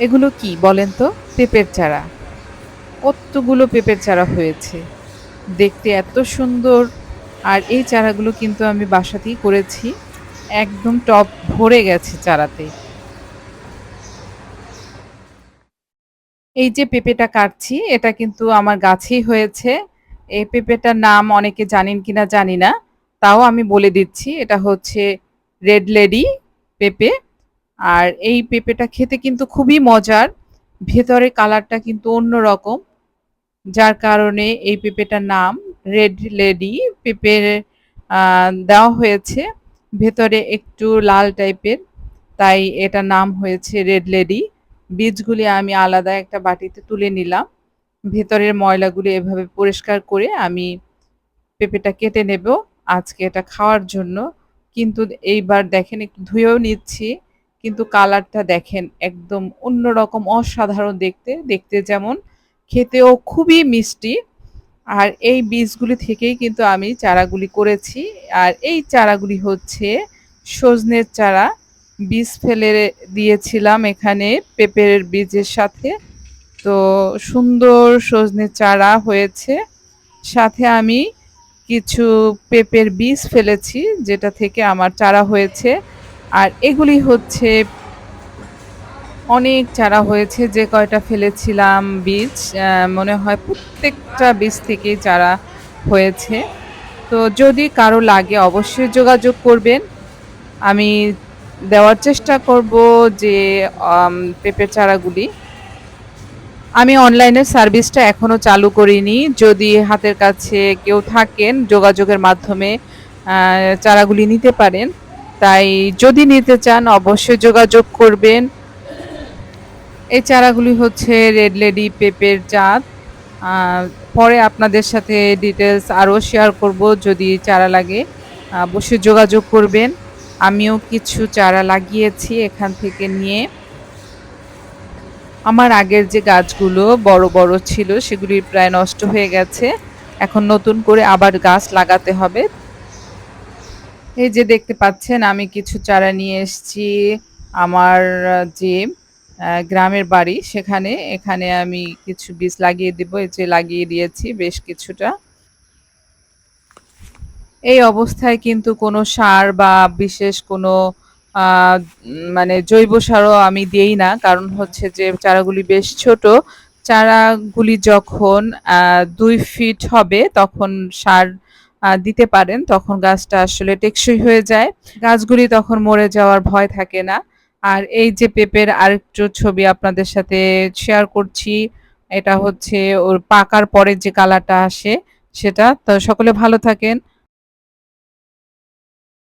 এগুলো কি বলেন তো? পেঁপের চারা। কতগুলো পেঁপের চারা হয়েছে। দেখতে এত সুন্দর। আর এই চারাগুলো কিন্তু আমি বাসাতেই করেছি। একদম টপ ভরে গেছে চারাতে। এই যে পেঁপেটা কাটছি, এটা কিন্তু আমার গাছেই হয়েছে। এই পেঁপেটার নাম অনেকে জানেন কিনা জানি না। তাও আমি বলে দিচ্ছি, এটা হচ্ছে রেড লেডি পেঁপে। আর এই পেঁপেটা খেতে কিন্তু খুবই মজার। ভেতরে কালারটা কিন্তু অন্য রকম যার কারণে এই পেঁপেটার নাম রেড লেডি। পেঁপের দেওয়া হয়েছে ভেতরে একটু লাল টাইপের, তাই এটা নাম হয়েছে রেড লেডি। বীজগুলি আমি আলাদা একটা বাটিতে তুলে নিলাম। ভেতরের ময়লাগুলি এভাবে পরিষ্কার করে আমি পেঁপেটা কেটে নেব। আজকে এটা খাওয়ার জন্য। কিন্তু এইবার দেখেন একটু ধুয়েও নিচ্ছি। কিন্তু কালারটা দেখেন একদম অন্যরকম, অসাধারণ দেখতে। দেখতে যেমন খেতেও খুবই মিষ্টি। আর এই বীজগুলি থেকেই কিন্তু আমি চারাগুলি করেছি। আর এই চারাগুলি হচ্ছে সজনের চারা। বীজ ফেলে দিয়েছিলাম এখানে পেঁপের বীজের সাথে। তো সুন্দর সজনে চারা হয়েছে। সাথে আমি কিছু পেঁপের বীজ ফেলেছি, যেটা থেকে আমার চারা হয়েছে। আর এগুলি হচ্ছে অনেক চারা হয়েছে, যে কয়টা ফেলেছিলাম বীজ মনে হয় প্রত্যেকটা বীজ থেকেই চারা হয়েছে। তো যদি কারও লাগে অবশ্যই যোগাযোগ করবেন। আমি দেওয়ার চেষ্টা করব যে পেঁপের চারাগুলি। আমি অনলাইনের সার্ভিসটা এখনও চালু করিনি। যদি হাতের কাছে কেউ থাকেন, যোগাযোগের মাধ্যমে চারাগুলি নিতে পারেন। তাই যদি নিতে চান, অবশ্যই যোগাযোগ করবেন। এই চারাগুলি হচ্ছে রেড লেডি পেঁপের জাত। পরে আপনাদের সাথে ডিটেলস আরও শেয়ার করব যদি চারা লাগে। অবশ্যই যোগাযোগ করবেন। আমিও কিছু চারা লাগিয়েছি এখান থেকে নিয়ে। আমার আগের যে গাছগুলো বড় বড় ছিল, সেগুলি প্রায় নষ্ট হয়ে গেছে। এখন নতুন করে আবার গাছ লাগাতে হবে। এই যে দেখতে পাচ্ছেন, আমি কিছু চারা নিয়ে এসেছি আমার যে গ্রামের বাড়ি সেখানে। এখানে আমি কিছু বীজ লাগিয়ে দেব, এই যে লাগিয়ে দিয়েছি বেশ কিছুটা। এই অবস্থায় কিন্তু কোনো সার বা বিশেষ কোনো মানে জৈব সারও আমি দেই না। কারণ হচ্ছে যে, চারাগুলি বেশ ছোট। চারাগুলি যখন দুই ফিট হবে, তখন সার দিতে পারেন, তখন গাছটা আসলে টেকসই হয়ে যায়। গাছগুলি তখন মরে যাওয়ার ভয় থাকে না। আর এই যে পেঁপের আরেকটু ছবি আপনাদের সাথে শেয়ার করছি, এটা হচ্ছে ওর পাকার পরে যে কালারটা আসে, সেটা। তো সকলে ভালো থাকেন।